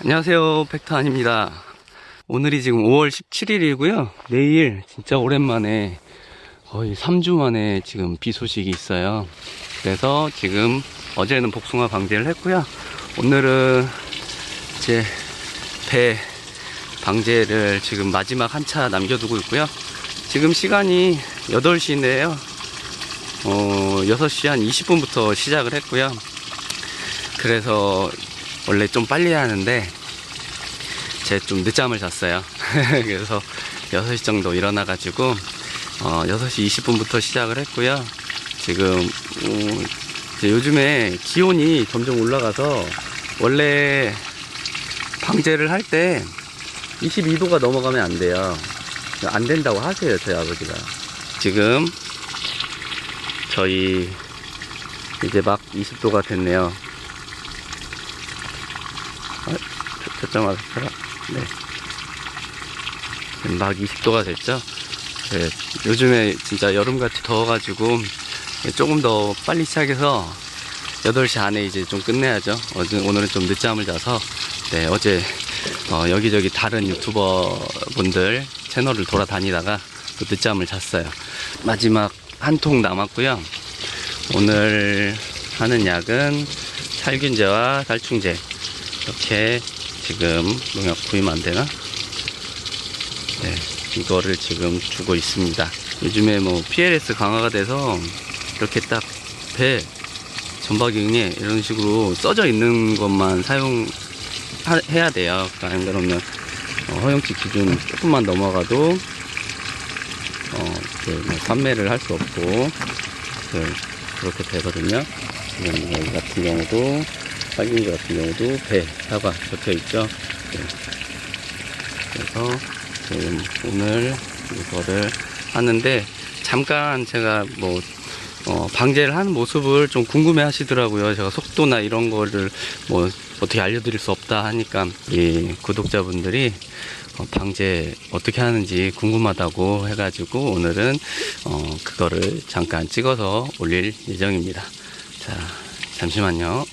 안녕하세요. 팩터안입니다. 오늘이 지금 5월 17일이고요. 내일 진짜 오랜만에 거의 3주 만에 지금 비 소식이 있어요. 그래서 지금 어제는 복숭아 방제를 했고요. 오늘은 이제 배 방제를 지금 마지막 한 차 남겨두고 있고요. 지금 시간이 8시인데요. 어, 6시 한 20분부터 시작을 했고요. 그래서 원래 좀 빨리 해야 하는데 제 좀 늦잠을 잤어요. 그래서 6시 정도 일어나 가지고 어, 6시 20분부터 시작을 했고요. 지금 어, 요즘에 기온이 점점 올라가서 원래 방제를 할 때 22도가 넘어가면 안 돼요. 안 된다고 하세요, 저희 아버지가. 지금 저희 이제 막 20도가 됐네요. 아, 맞았어요? 네. 지금 막 20도가 됐죠? 네, 요즘에 진짜 여름같이 더워가지고 조금 더 빨리 시작해서 8시 안에 이제 좀 끝내야죠. 어제, 오늘은 좀 늦잠을 자서 네, 어제 어, 여기저기 다른 유튜버 분들 채널을 돌아다니다가 또 늦잠을 잤어요. 마지막 한 통 남았고요. 오늘 하는 약은 살균제와 살충제 이렇게 지금 농약 구입 안 되나? 네, 이거를 지금 주고 있습니다. 요즘에 뭐 PLS 강화가 돼서 이렇게 딱 배, 전박이응에 이런 식으로 써져 있는 것만 사용해야 돼요. 안 그러면 어, 허용치 기준 조금만 넘어가도 어, 그뭐 판매를 할 수 없고 그, 그렇게 되거든요. 여기 같은 경우도 살균제 같은 경우도 배, 사과 적혀 있죠. 네. 그래서 지금 오늘 이거를 하는데 잠깐 제가 뭐 어, 방제를 하는 모습을 좀 궁금해 하시더라고요. 제가 속도나 이런 거를 뭐 어떻게 알려드릴 수 없다 하니까 이 구독자분들이 어, 방제 어떻게 하는지 궁금하다고 해가지고 오늘은 어, 그거를 잠깐 찍어서 올릴 예정입니다. 자, 잠시만요.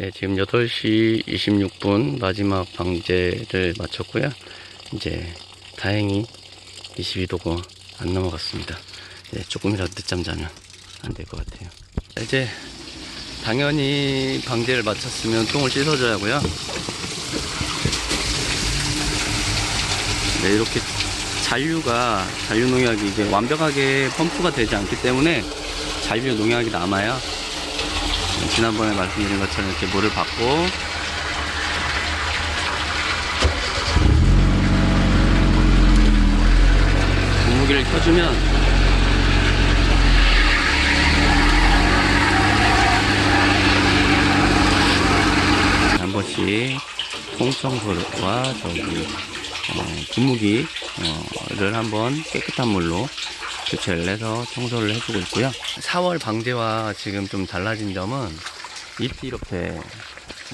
네, 지금 8시 26분 마지막 방제를 마쳤고요. 이제 다행히 22도고 안 넘어갔습니다. 네, 조금이라도 늦잠 자면 안 될 것 같아요. 이제 당연히 방제를 마쳤으면 똥을 씻어줘야 하고요. 네, 이렇게 잔류가, 잔류 농약이 이제 완벽하게 펌프가 되지 않기 때문에 잔류 농약이 남아요. 지난번에 말씀드린 것처럼 이렇게 물을 받고 분무기를 켜주면 한 번씩 통청소와 저기 어, 분무기를 한번 깨끗한 물로 교체를 해서 청소를 해주고 있고요. 4월 방제와 지금 좀 달라진 점은 잎이 이렇게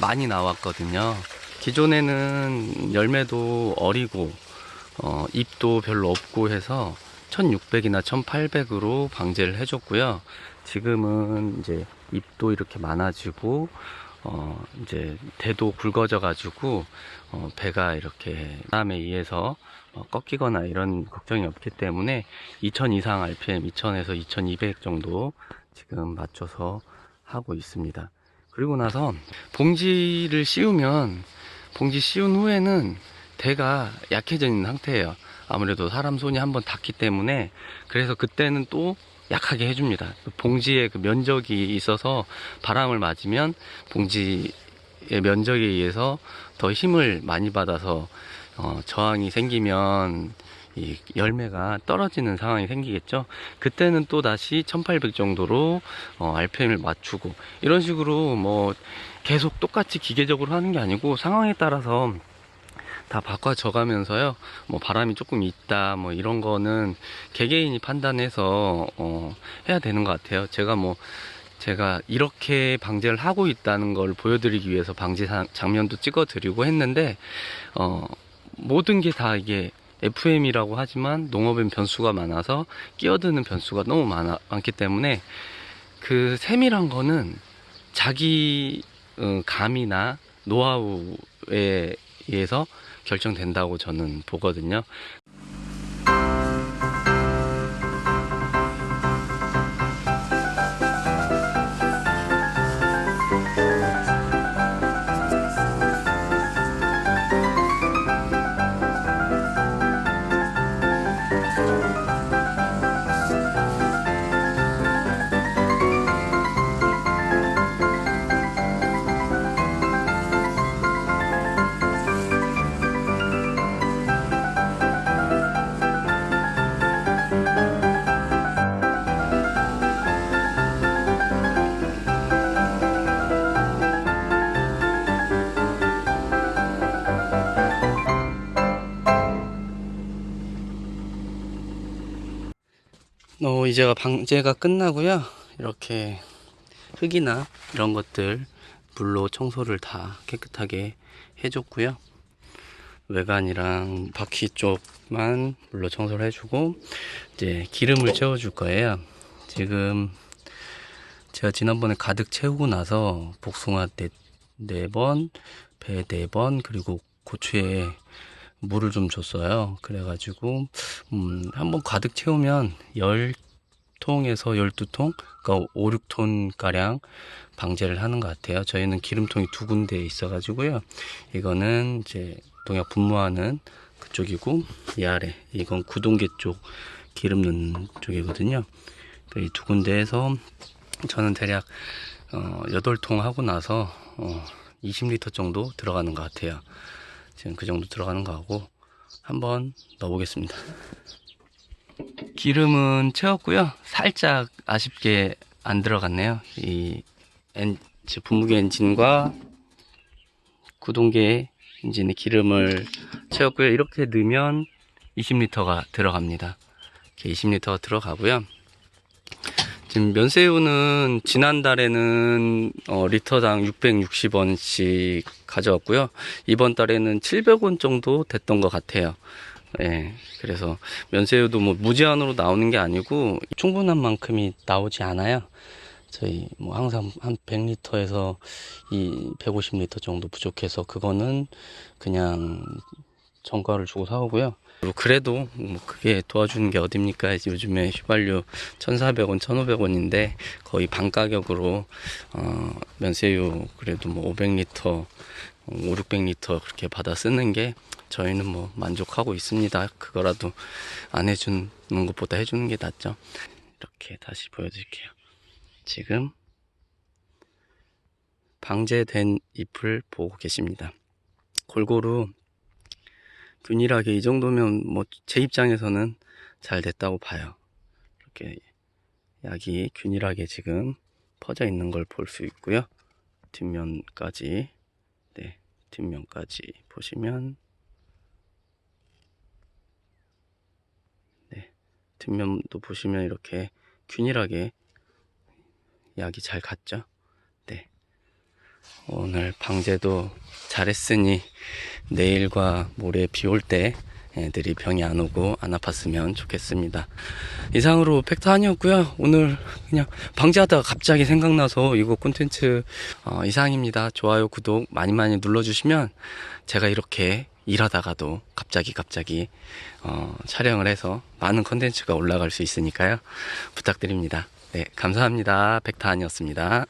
많이 나왔거든요. 기존에는 열매도 어리고 어, 잎도 별로 없고 해서 1600이나 1800으로 방제를 해줬고요. 지금은 이제 잎도 이렇게 많아지고 어, 이제 대도 굵어져 가지고 어, 배가 이렇게 바람에 의해서 어, 꺾이거나 이런 걱정이 없기 때문에 2000 이상 RPM 2000에서 2200 정도 지금 맞춰서 하고 있습니다. 그리고 나서 봉지를 씌우면 봉지 씌운 후에는 대가 약해져 있는 상태예요. 아무래도 사람 손이 한번 닿기 때문에 그래서 그때는 또 약하게 해줍니다. 봉지의 그 면적이 있어서 바람을 맞으면 봉지의 면적에 의해서 더 힘을 많이 받아서 어, 저항이 생기면 이 열매가 떨어지는 상황이 생기겠죠. 그때는 또 다시 1800 정도로 어, RPM을 맞추고 이런 식으로 뭐 계속 똑같이 기계적으로 하는 게 아니고 상황에 따라서 다 바꿔져 가면서요. 뭐 바람이 조금 있다 뭐 이런 거는 개개인이 판단해서 어, 해야 되는 것 같아요. 제가 뭐 제가 이렇게 방제를 하고 있다는 걸 보여드리기 위해서 방제 사- 장면도 찍어 드리고 했는데 어, 모든 게 다 이게 FM이라고 하지만 농업엔 변수가 많아서 끼어드는 변수가 너무 많아, 많기 때문에 그 세밀한 거는 자기 어, 감이나 노하우에 의해서 결정된다고 저는 보거든요. 어, 이제가 방제가 끝나고요. 이렇게 흙이나 이런 것들 물로 청소를 다 깨끗하게 해줬고요. 외관이랑 바퀴 쪽만 물로 청소를 해주고 이제 기름을 채워줄 거예요. 지금 제가 지난번에 가득 채우고 나서 복숭아 네, 네 번, 배 네 번, 그리고 고추에 물을 좀 줬어요. 그래가지고, 음, 한번 가득 채우면 10통에서 12통, 그러니까 5, 6톤 가량 방제를 하는 것 같아요. 저희는 기름통이 두 군데 있어 가지고요. 이거는 이제 농약 분무하는 그쪽이고, 이 아래, 이건 구동계 쪽 기름 넣는 쪽이거든요. 이 두 군데에서 저는 대략 어, 8통 하고 나서 어, 20리터 정도 들어가는 것 같아요. 지금 그 정도 들어가는 거 하고 한번 넣어보겠습니다. 기름은 채웠고요. 살짝 아쉽게 안 들어갔네요. 이 엔, 지- 분무기 엔진과 구동계 엔진의 기름을 채웠고요. 이렇게 넣으면 20리터가 들어갑니다. 이렇게 20리터가 들어가고요. 지금 면새우는 지난달에는 어, 리터당 660원씩 가져왔고요. 이번 달에는 700원 정도 됐던 것 같아요. 예, 그래서 면새우도 뭐 무제한으로 나오는 게 아니고 충분한 만큼이 나오지 않아요. 저희 뭐 항상 한 100리터에서 이 150리터 정도 부족해서 그거는 그냥 정가를 주고 사오고요. 그리고 그래도 뭐 그게 도와주는 게 어딥니까? 요즘에 휘발유 1,400원, 1,500원인데 거의 반 가격으로 어, 면세유 그래도 뭐 500리터, 5, 600리터 그렇게 받아 쓰는 게 저희는 뭐 만족하고 있습니다. 그거라도 안 해주는 것보다 해주는 게 낫죠. 이렇게 다시 보여드릴게요. 지금 방제된 잎을 보고 계십니다. 골고루 균일하게 이 정도면 뭐 제 입장에서는 잘 됐다고 봐요. 이렇게 약이 균일하게 지금 퍼져 있는 걸 볼 수 있고요. 뒷면까지 네 뒷면까지 보시면 네 뒷면도 보시면 이렇게 균일하게 약이 잘 갔죠. 네 오늘 방제도 잘했으니 내일과 모레 비 올 때 애들이 병이 안 오고 안 아팠으면 좋겠습니다. 이상으로 팩트 아니었고요. 오늘 그냥 방지하다가 갑자기 생각나서 이거 콘텐츠 어, 이상입니다. 좋아요, 구독 많이 많이 눌러주시면 제가 이렇게 일하다가도 갑자기 갑자기 어, 촬영을 해서 많은 콘텐츠가 올라갈 수 있으니까요. 부탁드립니다. 네, 감사합니다. 팩트 아니었습니다.